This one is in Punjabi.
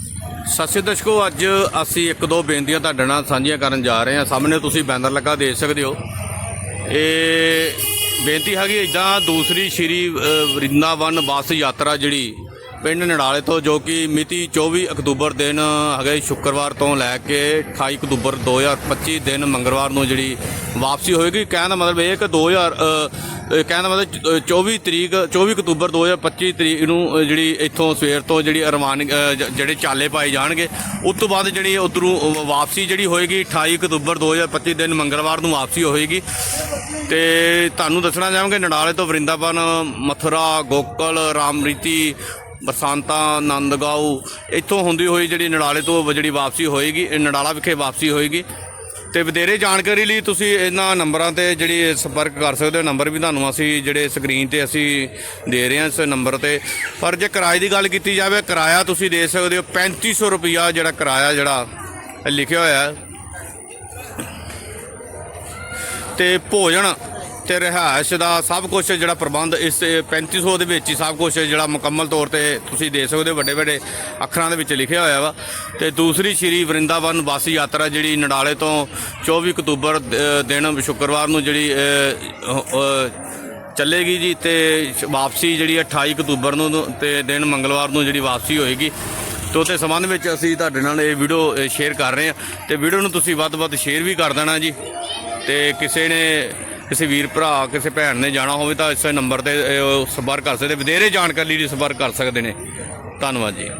ਸਤਿ ਸ਼੍ਰੀ ਦਰਸ਼ਕੋ ਅੱਜ ਅਸੀਂ ਇੱਕ ਦੋ ਬੇਨਤੀਆਂ ਤੁਹਾਡੇ ਨਾਲ ਸਾਂਝੀਆਂ ਕਰਨ ਜਾ ਰਹੇ ਹਾਂ। ਸਾਹਮਣੇ ਤੁਸੀਂ ਬੈਨਰ ਲੱਗਾ ਦੇਖ ਸਕਦੇ ਹੋ। ਇਹ ਬੇਨਤੀ ਹੈਗੀ ਇਦਾਂ ਦੂਸਰੀ ਸ਼੍ਰੀ ਵਰਿੰਦਾਵਨ ਬੱਸ ਯਾਤਰਾ ਜਿਹੜੀ ਪਿੰਡ ਨੜਾਲੇ ਤੋਂ ਜੋ ਕਿ ਮਿਤੀ 24 ਅਕਤੂਬਰ ਦਿਨ ਹੈਗੇ ਸ਼ੁੱਕਰਵਾਰ ਤੋਂ ਲੈ ਕੇ 28 ਅਕਤੂਬਰ 2025 ਦਿਨ ਮੰਗਲਵਾਰ ਨੂੰ ਜਿਹੜੀ ਵਾਪਸੀ ਹੋਏਗੀ। ਕਹਿਣ ਦਾ ਮਤਲਬ ਇਹ ਕਿ 2000 ਅ, ਕਹਿਣ ਦਾ ਮਤਲਬ ਚ- ਅ, 24 ਤਰੀਕ 24 ਅਕਤੂਬਰ 2025 ਤਰੀਕ ਨੂੰ ਜਿਹੜੀ ਇੱਥੋਂ ਸਵੇਰ ਤੋਂ ਜਿਹੜੀ ਰਵਾਨ ਜਿਹੜੇ ਚਾਲੇ ਪਾਏ ਜਾਣਗੇ ਉਸ ਤੋਂ ਬਾਅਦ ਜਿਹੜੀ ਉਧਰੋਂ ਵਾਪਸੀ ਜਿਹੜੀ ਹੋਏਗੀ 28 ਅਕਤੂਬਰ 2025 ਦਿਨ ਮੰਗਲਵਾਰ ਨੂੰ ਵਾਪਸੀ ਹੋਏਗੀ। ਤੇ ਤੁਹਾਨੂੰ ਦੱਸਣਾ ਚਾਹਾਂਗੇ ਨਡਾਲੇ ਤੋਂ ਵਰਿੰਦਾਵਨ ਮਥੁਰਾ ਗੋਕਲ ਰਾਮਰੀਤੀ ਬਰਸਾਂਤਾ ਆਨੰਦਗਾਉ ਇੱਥੋਂ ਹੁੰਦੀ ਹੋਈ ਜਿਹੜੀ ਨੜਾਲੇ ਤੋਂ ਜਿਹੜੀ ਵਾਪਸੀ ਹੋਏਗੀ ਇਹ ਨਡਾਲਾ ਵਿਖੇ ਵਾਪਸੀ ਹੋਏਗੀ। ਤੇ ਵਧੇਰੇ ਜਾਣਕਾਰੀ ਲਈ ਤੁਸੀਂ ਇਹਨਾਂ ਨੰਬਰਾਂ ਤੇ ਜਿਹੜੀ ਸੰਪਰਕ ਕਰ ਸਕਦੇ ਹੋ। ਨੰਬਰ ਵੀ ਤੁਹਾਨੂੰ ਅਸੀਂ ਜਿਹੜੇ ਸਕਰੀਨ ਤੇ ਅਸੀਂ ਦੇ ਰਹੇ ਹਾਂ ਇਸ ਨੰਬਰ ਤੇ। ਪਰ ਜੇ ਕਿਰਾਏ ਦੀ ਗੱਲ ਕੀਤੀ ਜਾਵੇ, ਕਿਰਾਇਆ ਤੁਸੀਂ ਦੇ ਸਕਦੇ ਹੋ। 3500 ਰੁਪਿਆ ਜਿਹੜਾ ਕਿਰਾਇਆ ਜਿਹੜਾ ਲਿਖਿਆ ਹੋਇਆ ਹੈ। ਤੇ ਭੋਜਨ ਤੇ ਰਿਹਾਇਸ਼ ਦਾ ਸਭ ਕੁਝ ਜਿਹੜਾ ਪ੍ਰਬੰਧ ਇਸ 3500 ਦੇ ਵਿੱਚ ਹੀ ਸਭ ਕੁਝ ਜਿਹੜਾ ਮੁਕੰਮਲ ਤੌਰ ਤੇ ਤੁਸੀਂ ਦੇ ਸਕਦੇ ਹੋ, ਵੱਡੇ ਵੱਡੇ ਅੱਖਰਾਂ ਦੇ ਵਿੱਚ ਲਿਖਿਆ ਹੋਇਆ ਵਾ। ਤੇ ਦੂਸਰੀ ਸ਼੍ਰੀ ਵਰਿੰਦਾਵਨ ਬੱਸ ਯਾਤਰਾ ਜਿਹੜੀ ਨਡਾਲੇ ਤੋਂ 24 ਅਕਤੂਬਰ ਦਿਨ ਸ਼ੁੱਕਰਵਾਰ ਨੂੰ ਜਿਹੜੀ ਚੱਲੇਗੀ ਜੀ ਤੇ ਵਾਪਸੀ ਜਿਹੜੀ 28 ਅਕਤੂਬਰ ਨੂੰ ਤੇ ਦਿਨ ਮੰਗਲਵਾਰ ਨੂੰ ਜਿਹੜੀ ਵਾਪਸੀ ਹੋਏਗੀ। ਤੋ ਉਹਦੇ ਸੰਬੰਧ ਵਿੱਚ ਅਸੀਂ ਤੁਹਾਡੇ ਨਾਲ ਇਹ ਵੀਡੀਓ ਸ਼ੇਅਰ ਕਰ ਰਹੇ ਹਾਂ। ਤੇ ਵੀਡੀਓ ਨੂੰ ਤੁਸੀਂ ਵੱਧ ਵੱਧ ਸ਼ੇਅਰ ਵੀ ਕਰ ਦੇਣਾ ਜੀ। ਤੇ ਕਿਸੇ ਨੇ ਕਿਸੇ ਵੀਰ ਭਰਾ, ਕਿਸੇ ਭੈਣ ਨੇ ਜਾਣਾ ਹੋਵੇ ਤਾਂ ਇਸ ਨੰਬਰ ਤੇ ਸੰਪਰਕ ਕਰ ਸਕਦੇ, ਵਧੇਰੇ ਜਾਣਕਾਰੀ ਲਈ ਸੰਪਰਕ ਕਰ ਸਕਦੇ ਨੇ। ਧੰਨਵਾਦ ਜੀ।